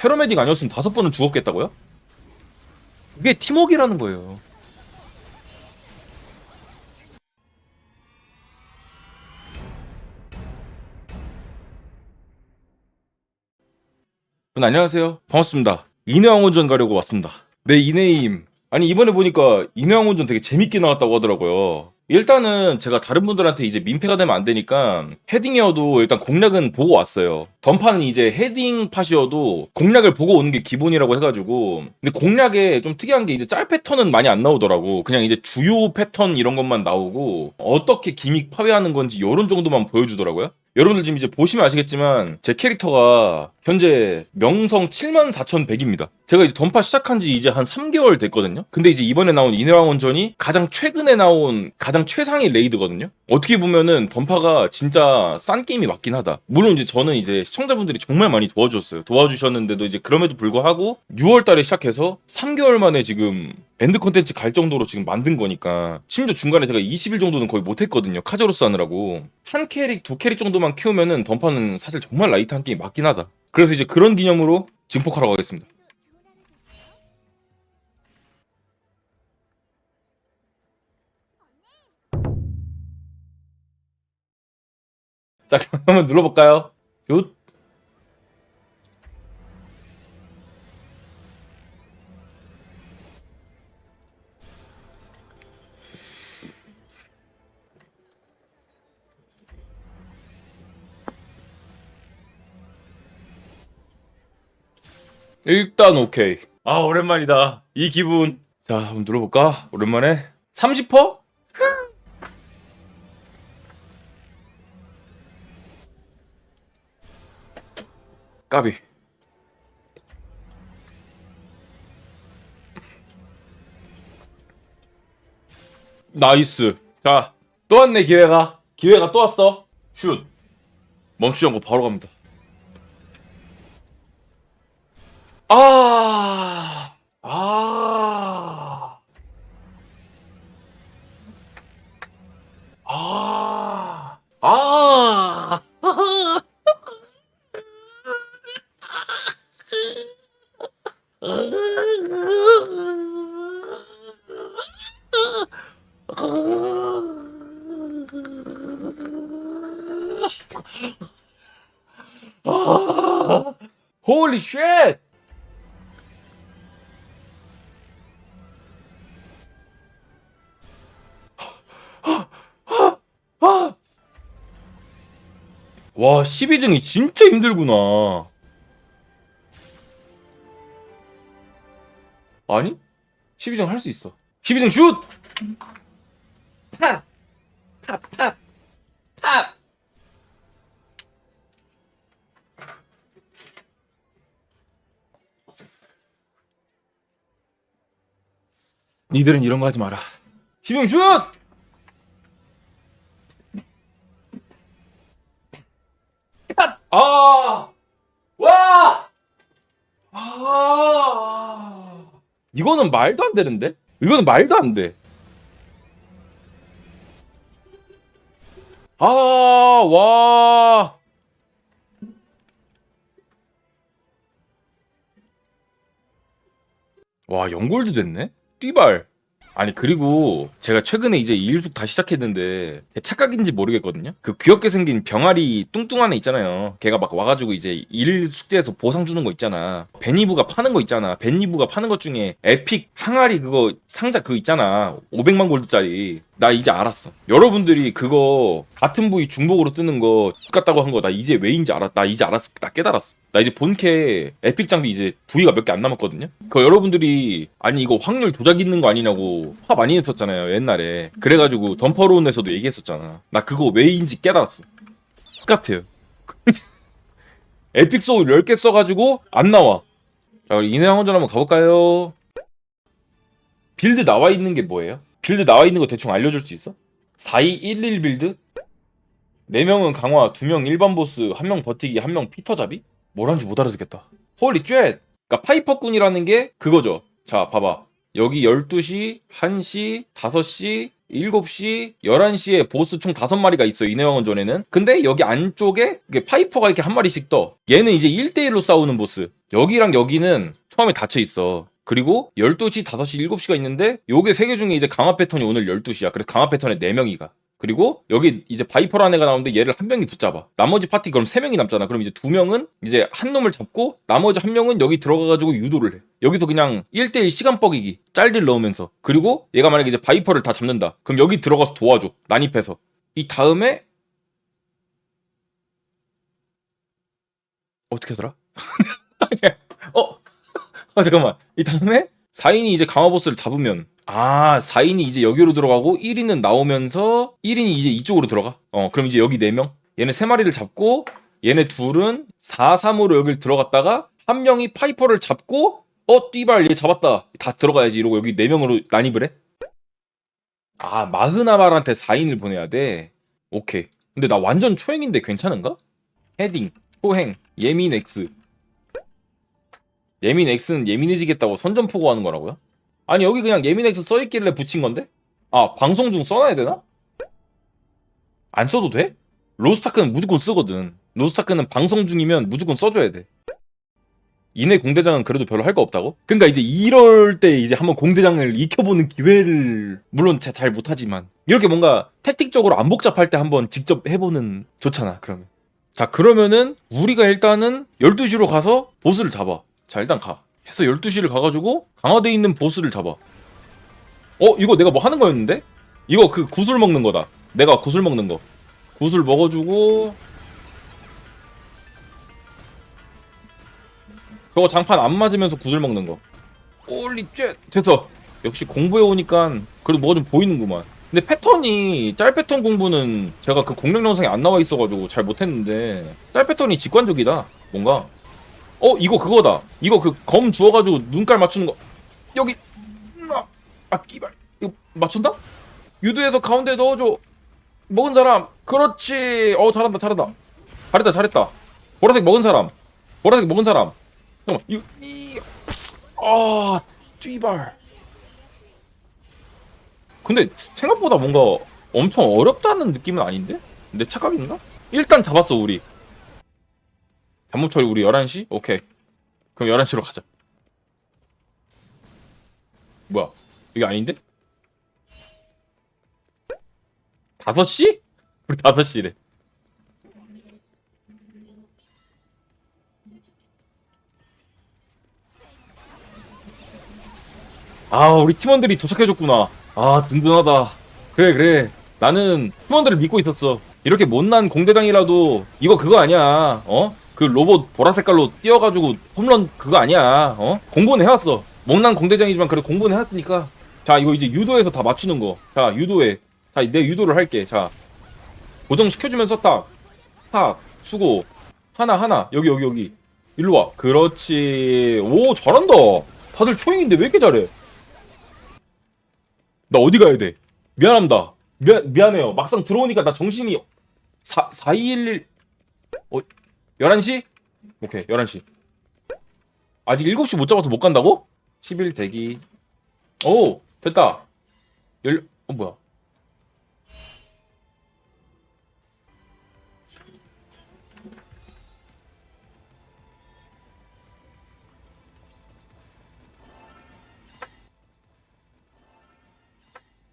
패러메딕 아니었으면 다섯 번은 죽었겠다고요? 그게 팀워크라는 거예요. 여러분 안녕하세요. 반갑습니다. 인해왕원전 가려고 왔습니다. 네, 이네임. 아니, 이번에 보니까 인해왕원전 되게 재밌게 나왔다고 하더라고요. 일단은 제가 다른 분들한테 이제 민폐가 되면 안 되니까 헤딩이어도 일단 공략은 보고 왔어요. 던파는 이제 헤딩 팟이어도 공략을 보고 오는 게 기본이라고 해가지고 근데 공략에 좀 특이한 게 이제 짤 패턴은 많이 안 나오더라고. 그냥 이제 주요 패턴 이런 것만 나오고 어떻게 기믹 파괴하는 건지 이런 정도만 보여주더라고요. 여러분들 지금 이제 보시면 아시겠지만 제 캐릭터가 현재 명성 74,100입니다. 제가 이제 던파 시작한 지 이제 한 3개월 됐거든요. 근데 이제 이번에 나온 인해왕원전이 가장 최근에 나온 가장 최상의 레이드거든요. 어떻게 보면은 던파가 진짜 싼 게임이 맞긴 하다. 물론 이제 저는 이제 시청자분들이 정말 많이 도와주셨어요. 도와주셨는데도 이제 그럼에도 불구하고 6월 달에 시작해서 3개월 만에 지금 엔드 컨텐츠 갈 정도로 지금 만든 거니까 심지어 중간에 제가 20일 정도는 거의 못했거든요 카저로스 하느라고 한 캐릭 두 캐릭 정도 만 키우면은 던파는 사실 정말 라이트한 게임 맞긴 하다. 그래서 이제 그런 기념으로 증폭하러 가겠습니다. 자 그럼 한번 눌러볼까요? 요 일단 오케이. 아 오랜만이다. 이 기분. 자 한번 눌러볼까? 오랜만에 30%? 까비. 나이스. 자, 또 왔네, 기회가. 기회가 또 왔어. 슛. 멈추지 않고 바로 갑니다. 아, 아, 아, 아, 홀리 와, 12증이 진짜 힘들구나. 아니? 12증 할수 있어. 12증 슛! 팍! 팍, 팍! 팍! 니들은 이런 거 하지 마라. 12증 슛! 이거는 말도 안 되는데? 이거는 말도 안 돼. 아, 와. 와, 연골도 됐네? 띠발. 아니 그리고 제가 최근에 이제 일숙 다시 시작했는데 제 착각인지 모르겠거든요. 그 귀엽게 생긴 병아리 뚱뚱한 애 있잖아요. 걔가 막 와가지고 이제 일 숙제에서 보상 주는 거 있잖아. 베니부가 파는 거 있잖아. 베니부가 파는 것 중에 에픽 항아리 그거 상자 그거 있잖아. 500만 골드짜리. 나 이제 알았어. 여러분들이 그거 같은 부위 중복으로 뜨는 거 똑같다고 한 거 나 이제 왜인지 알았. 나 이제 알았어. 나 깨달았어. 나 이제 본캐 에픽 장비 이제 부위가 몇 개 안 남았거든요. 그 여러분들이 아니 이거 확률 조작 있는 거 아니냐고 화 많이 했었잖아요 옛날에. 그래가지고 덤퍼론에서도 얘기했었잖아. 나 그거 왜인지 깨달았어. 똑같아요. 에픽 소울 10개 써가지고 안 나와. 자 우리 인해항원전 한번 가볼까요? 빌드 나와 있는 게 뭐예요? 빌드 나와 있는 거 대충 알려줄 수 있어? 4211 빌드? 4명은 강화, 2명 일반 보스, 1명 버티기, 1명 피터 잡이? 뭐라는지 못 알아듣겠다. 홀리 쉣! 그니까 파이퍼꾼이라는 게 그거죠. 자, 봐봐. 여기 12시, 1시, 5시, 7시, 11시에 보스 총 5마리가 있어, 인해왕원 전에는. 근데 여기 안쪽에 파이퍼가 이렇게 한 마리씩 떠. 얘는 이제 1대1로 싸우는 보스. 여기랑 여기는 처음에 닫혀 있어. 그리고 12시, 5시, 7시가 있는데 요게 세 개 중에 이제 강화 패턴이 오늘 12시야. 그래서 강화 패턴에 4명이 가. 그리고 여기 이제 바이퍼라는 애가 나오는데 얘를 한 명이 붙잡아. 나머지 파티 그럼 세 명이 남잖아. 그럼 이제 두 명은 이제 한 놈을 잡고 나머지 한 명은 여기 들어가가지고 유도를 해. 여기서 그냥 1대1 시간 뻐기기. 짤들 넣으면서. 그리고 얘가 만약에 이제 바이퍼를 다 잡는다. 그럼 여기 들어가서 도와줘. 난입해서. 이 다음에 어떻게 하더라? 어? 아 잠깐만. 이 다음에 4인이 이제 강화 보스를 잡으면 아 4인이 이제 여기로 들어가고 1인은 나오면서 1인이 이제 이쪽으로 들어가. 어 그럼 이제 여기 4명. 얘네 3마리를 잡고 얘네 둘은 4, 3으로 여길 들어갔다가 한 명이 파이퍼를 잡고 어 띠발 얘 잡았다. 다 들어가야지 이러고 여기 4명으로 난입을 해. 아 마흐나말한테 4인을 보내야 돼. 오케이. 근데 나 완전 초행인데 괜찮은가? 헤딩, 초행, 예민 X. 예민 X는 예민해지겠다고 선전포고 하는 거라고요? 아니 여기 그냥 예민 X 써있길래 붙인 건데? 아 방송 중 써놔야 되나? 안 써도 돼? 로스타크는 무조건 쓰거든. 로스타크는 방송 중이면 무조건 써줘야 돼. 이내 공대장은 그래도 별로 할 거 없다고? 그러니까 이제 이럴 때 이제 한번 공대장을 익혀보는 기회를 물론 자- 잘 못하지만 이렇게 뭔가 택틱적으로 안 복잡할 때 한번 직접 해보는 좋잖아 그러면 자 그러면은 우리가 일단은 12시로 가서 보스를 잡아 자 일단 가. 해서 12시를 가가지고 강화돼 있는 보스를 잡아. 어 이거 내가 뭐 하는 거였는데? 이거 그 구슬 먹는 거다. 내가 구슬 먹는 거. 구슬 먹어주고. 저거 장판 안 맞으면서 구슬 먹는 거. 홀리 쉣 됐어. 역시 공부해 오니까 그래도 뭐가 좀 보이는구만. 근데 패턴이 짤 패턴 공부는 제가 그 공략 영상에 안 나와 있어가지고 잘 못했는데 짤 패턴이 직관적이다 뭔가 어 이거 그거다. 이거 그 검 주워가지고 눈깔 맞추는 거. 여기. 아, 아 끼발. 이거 맞춘다? 유도해서 가운데 넣어줘. 먹은 사람. 그렇지. 어 잘한다 잘한다. 잘했다 잘했다. 보라색 먹은 사람. 보라색 먹은 사람. 잠깐만 이거. 이아 쥐발. 근데 생각보다 뭔가 엄청 어렵다는 느낌은 아닌데? 내 착각인가? 일단 잡았어 우리 잠못 처리 우리 11시? 오케이. 그럼 11시로 가자. 뭐야? 이게 아닌데? 5시? 우리 5시래. 아 우리 팀원들이 도착해줬구나. 아 든든하다. 그래 그래. 나는 팀원들을 믿고 있었어. 이렇게 못난 공대장이라도 이거 그거 아니야. 어? 그 로봇 보라 색깔로 띄어가지고 홈런 그거 아니야. 어? 공부는 해왔어. 못난 공대장이지만 그래 공부는 해왔으니까. 자 이거 이제 유도에서 다 맞추는 거 자 유도에 자내 유도를 할게. 자 고정 시켜주면서 딱 탁 수고. 하나 하나. 여기 여기 여기. 일로 와. 그렇지. 오 잘한다. 다들 초행인데 왜 이렇게 잘해? 나 어디 가야 돼? 미안합니다. 미안, 미안해요. 막상 들어오니까 나 정신이 4, 4211, 어, 11시? 오케이, 11시. 아직 7시 못 잡아서 못 간다고? 10일 대기. 오, 됐다. 열, 어, 뭐야.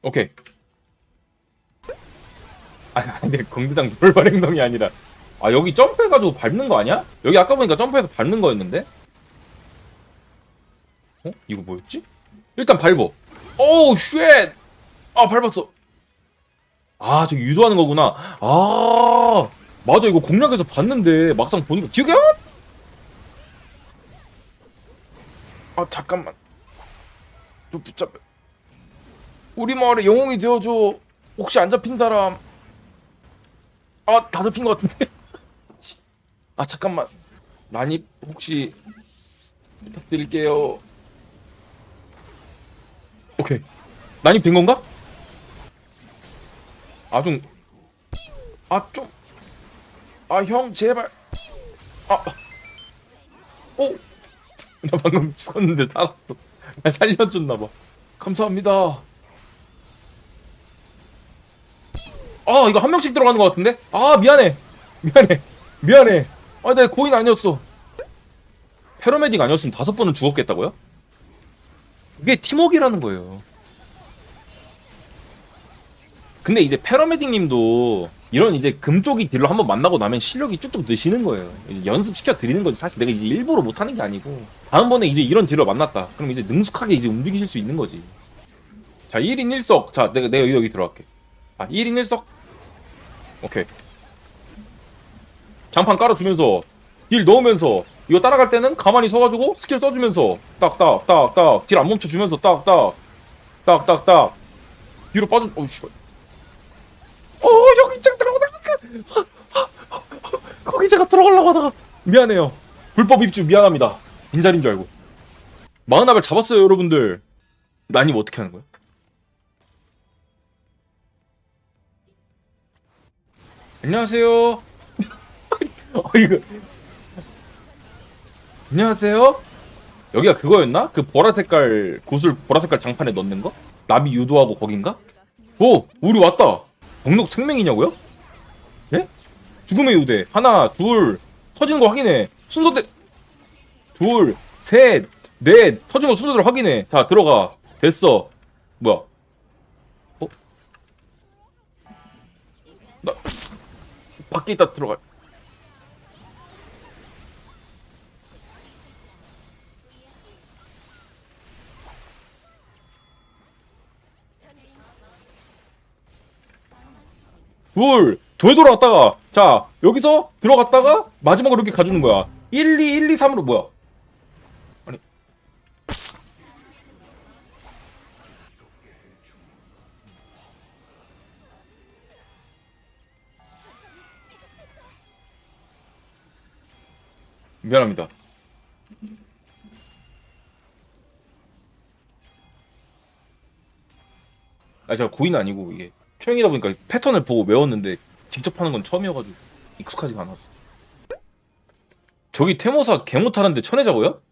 오케이. 아니, 아니, 공대장 돌발 행동이 아니라. 아, 여기 점프해가지고 밟는 거 아니야? 여기 아까 보니까 점프해서 밟는 거였는데? 어? 이거 뭐였지? 일단 밟어. 오우, 쉣! 아, 밟았어. 아, 저기 유도하는 거구나. 아, 맞아. 이거 공략에서 봤는데, 막상 보니까, 안? 아, 잠깐만. 좀 붙잡, 우리 마을에 영웅이 되어줘. 혹시 안 잡힌 사람? 아, 다 잡힌 것 같은데? 아, 잠깐만. 난입 혹시 부탁드릴게요. 오케이. 난입 된 건가? 아, 좀. 아, 좀. 아, 형, 제발. 아. 오! 나 방금 죽었는데 살았어. 날 살려줬나봐. 감사합니다. 아 이거 한 명씩 들어가는 것 같은데? 아 미안해 미안해 미안해 아 내가 고인 아니었어. 패러메딕 아니었으면 다섯 번은 죽었겠다고요? 그게 팀워크라는 거예요. 근데 이제 패러메딕 님도 이런 이제 금쪽이 딜로 한번 만나고 나면 실력이 쭉쭉 느시는 거예요. 연습시켜 드리는 거지. 사실 내가 이제 일부러 못하는 게 아니고 다음번에 이제 이런 딜로 만났다. 그럼 이제 능숙하게 이제 움직이실 수 있는 거지. 자 1인 1석. 자 내가 내가 여기, 여기 들어갈게. 아 1인 1석? 오케이 장판 깔아주면서 딜 넣으면서 이거 따라갈 때는 가만히 서가지고 스킬 써주면서 딱딱딱딱 딜 안 멈춰주면서 딱딱 딱딱딱. 뒤로 빠져 어우 씨발. 어 여기 짱 들어가다가 거기 제가 들어가려고 하다가 미안해요. 불법 입주 미안합니다. 빈자리인 줄 알고. 마흔압을 잡았어요 여러분들. 난임 어떻게 하는 거야? 안녕하세요 어 이거 안녕하세요 여기가 그거였나? 그 보라 색깔 구슬 보라 색깔 장판에 넣는 거? 나비 유도하고 거긴가? 오 우리 왔다 등록 생명이냐고요? 예? 죽음의 유대 하나 둘 터지는 거 확인해 순서대 둘 셋 넷 터진 거 순서대로 확인해 자 들어가 됐어 뭐야 어? 나 밖에 있다 들어가 둘, 돌 돌아왔다가, 자, 여기서 들어갔다가, 마지막으로 이렇게 가주는 거야. 1, 2, 1, 2, 3으로, 뭐야? 아니. 미안합니다. 아, 제가 고인 아니고, 이게. 초행이다 보니까 패턴을 보고 외웠는데 직접 하는 건 처음이어가지고 익숙하지가 않아서. 저기 테모사 개 못하는데 쳐내자고요?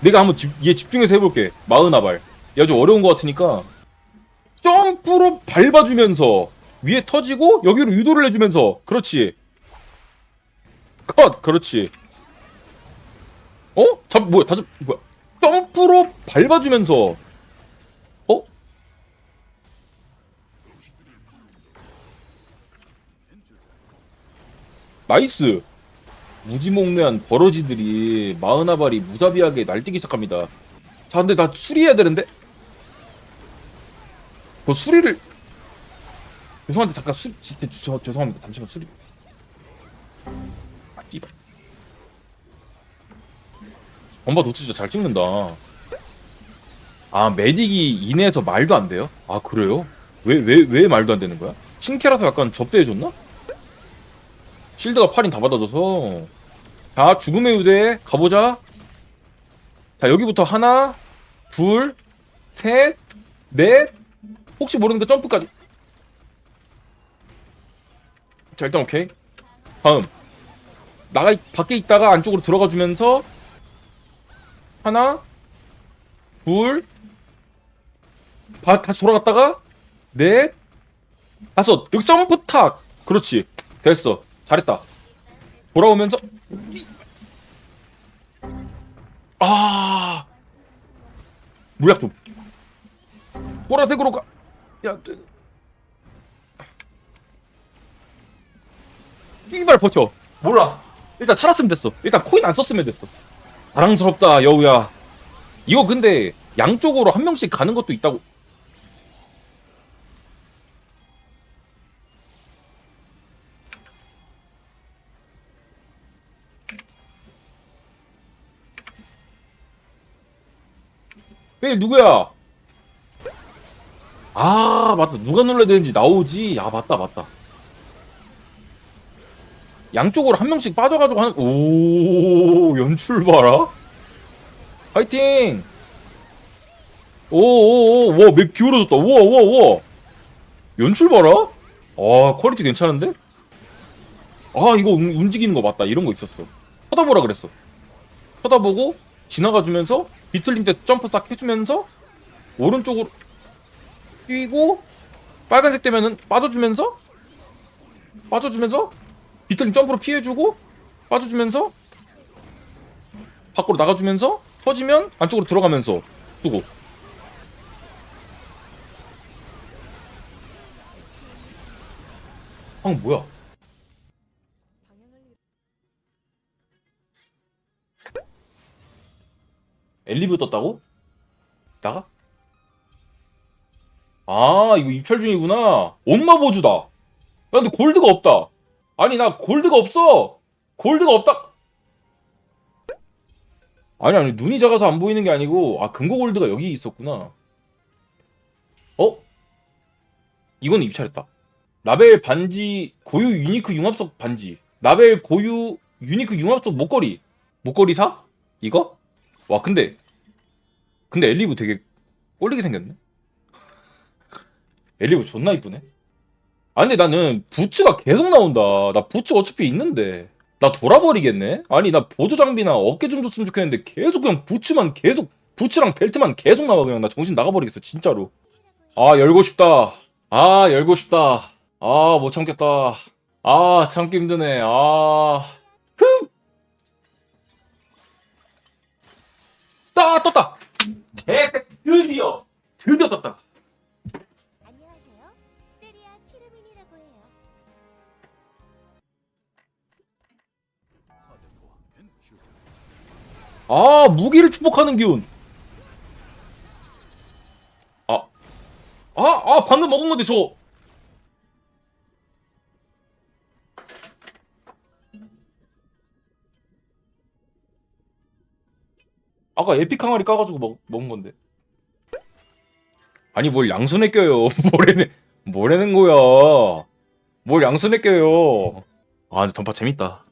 내가 한번 집, 얘 집중해서 해볼게. 마흔아발. 얘 아주 어려운 것 같으니까. 점프로 밟아주면서 위에 터지고 여기로 유도를 해주면서. 그렇지. 컷! 그렇지 어? 잡 뭐야 다잡 뭐야. 점프로 밟아주면서. 어? 나이스. 무지몽내한 버러지들이 마흔아발이 무자비하게 날뛰기 시작합니다. 자 근데 나 수리해야 되는데? 그 수리를. 죄송한데 잠깐 수 죄송, 죄송합니다. 잠시만 수리. 아 띠발 엄마 노트 진짜 잘 찍는다. 아, 메딕이 이내에서 말도 안 돼요? 아, 그래요? 왜, 왜, 왜 말도 안 되는 거야? 신캐라서 약간 접대해줬나? 실드가 8인 다 받아줘서. 자, 죽음의 유대 가보자. 자, 여기부터 하나, 둘, 셋, 넷. 혹시 모르니까 점프까지. 자, 일단 오케이. 다음. 나가, 밖에 있다가 안쪽으로 들어가 주면서 하나, 둘, 바, 다시 돌아갔다가 넷, 다섯. 여기 점프 탁. 그렇지. 됐어. 잘했다. 돌아오면서 아 물약 좀. 보라색으로 가. 야, 이발 버텨. 몰라. 일단 살았으면 됐어. 일단 코인 안 썼으면 됐어. 자랑스럽다 여우야. 이거 근데 양쪽으로 한 명씩 가는 것도 있다고. 왜 누구야? 아 맞다. 누가 눌러야 되는지 나오지? 아 맞다 맞다 양쪽으로 한 명씩 빠져가지고 하는 오 연출 봐라. 파이팅! 오오오 와맵 기울어졌다. 우와 우와 우와. 연출 봐라. 아 퀄리티 괜찮은데? 아 이거 움- 움직이는 거 맞다. 이런 거 있었어. 쳐다보라 그랬어. 쳐다보고 지나가 주면서 비틀림 때 점프 싹 해주면서 오른쪽으로 뛰고 빨간색 되면은 빠져주면서 빠져주면서 비틀림 점프로 피해주고 빠져주면서 밖으로 나가주면서 터지면 안쪽으로 들어가면서 쓰고 방금 뭐야? 엘리브 떴다고? 나가? 아 이거 입찰 중이구나 엄마 보주다 야 근데 골드가 없다 아니 나 골드가 없어. 골드가 없다. 아니 아니 눈이 작아서 안 보이는 게 아니고 아 금고 골드가 여기 있었구나. 어? 이건 입찰했다. 나벨 반지 고유 유니크 융합석 반지. 나벨 고유 유니크 융합석 목걸이. 목걸이 사? 이거? 와 근데 근데 엘리브 되게 꼴리게 생겼네. 엘리브 존나 이쁘네 아 근데 나는 부츠가 계속 나온다. 나 부츠 어차피 있는데. 나 돌아버리겠네? 아니 나 보조 장비나 어깨 좀 줬으면 좋겠는데 계속 그냥 부츠만 계속 부츠랑 벨트만 계속 나와. 그냥 나 정신 나가버리겠어 진짜로. 아 열고 싶다. 아 열고 싶다. 아 못 참겠다. 아 참기 힘드네. 아. 후! 따 떴다. 개색 드디어 드디어 떴다 아 무기를 축복하는 기운 아 아, 아, 방금 먹은 건데, 저. 아까 에픽 항아리 까가지고 먹, 먹은 건데. 아니, 뭘 양손에 껴요. 뭐래는, 뭐라는 거야. 뭘 양손에 껴요. 아, 근데 던파 재밌다.